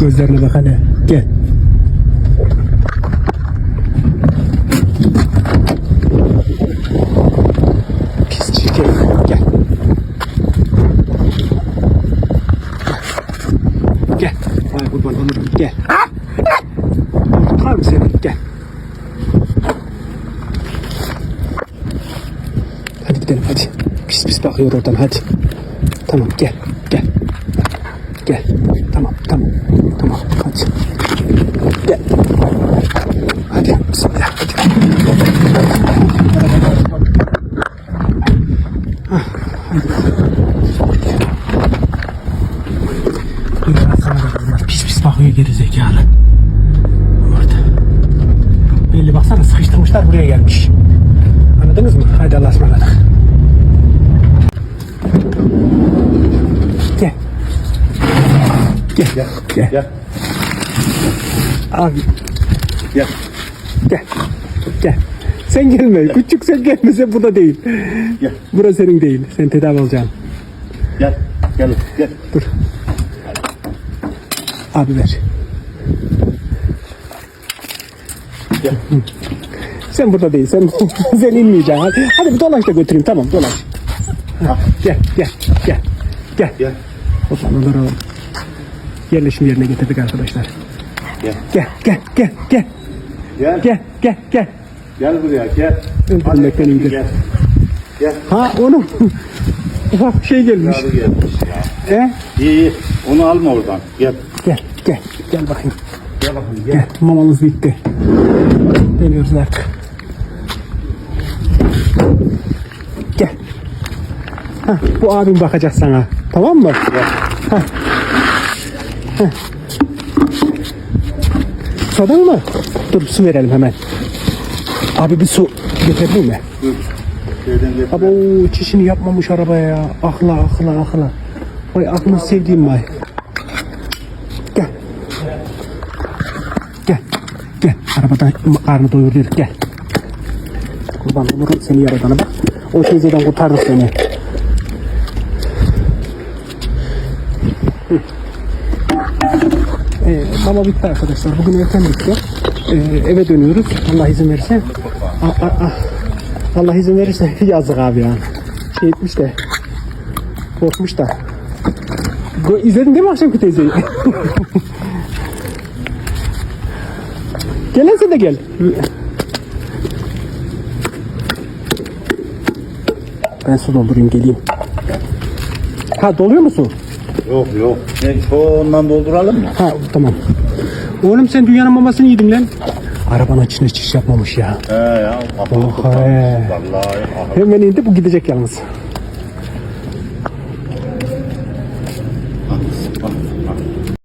Gözlerine bak hele. Gel. Pis çirkef. Gel. Gel. Vay kurban olurum. Gel. Tutar mı seni? Gel. Hadi gidelim hadi. Pis pis bakıyor oradan hadi. Tamam gel. Gel. Gel. Tamam tamam. Tamam hadi. Gel. Hadi bismillah hadi. Ah, hadi. Pis pis geri zekalı. Orada. Belli baksana sıkıştırmışlar buraya gelmiş. Anladınız mı? Haydi Allah'a ısmarladık. Gel. Gel. Gel. Gel. Gel. Abi Gel. gel. Gel. Sen gelme. Küçük sen gelmese bu da değil. Gel. Burası senin değil. Sen tedavi olacaksın. Gel. Gel. Gel. Dur. Abi ver. Gel. Sen burada değil. Sen sen inmeyeceksin. Hadi, hadi bir dolaş da götüreyim. Tamam dolaş. Ha, Gel gel gel. Gel. Gel. O zaman onları yerleşim yerine getirdik arkadaşlar. Gel. Gel gel gel gel. Gel. Gel gel gel. Gel buraya gel. Öldürmekten iyidir. Gel. Gel. Ha onun ufak şey gelmiş. Yavru gelmiş ya. E? İyi iyi. Onu alma oradan. Gel. Gel gel gel bakayım. Gel bakayım gel. Gel mamamız bitti. Deniyoruz artık. Gel. Ha, bu abim bakacak sana. Tamam mı? Gel. Susadın mı? Dur su verelim hemen. Abi bir su getirdin mi? Dur. Abi o çişini yapmamış arabaya ya. Akla akla akla. Vay aklını sevdiğim vay. Gel. Gel. Gel. Arabada karnı doyuruyor. Gel. Kurban olurum seni yaradana bak. O teyzeden kurtardık seni. Ee, baba bitti arkadaşlar. Bugün erken bitti. Ee, eve dönüyoruz. Allah izin verirse. A- a- a- Allah izin verirse yazık abi ya. Şey etmiş de. Korkmuş da. İzledin değil mi akşamki teyzeyi? gel lan sen de gel. Ben su doldurayım geleyim. Ha doluyor mu su? Yok yok. Ne, şu ondan dolduralım mı? Ha tamam. Oğlum sen dünyanın mamasını yedin lan. Arabanın içine çiş yapmamış ya. He ya. Oh, he. Vallahi. Hemen indi bu gidecek yalnız.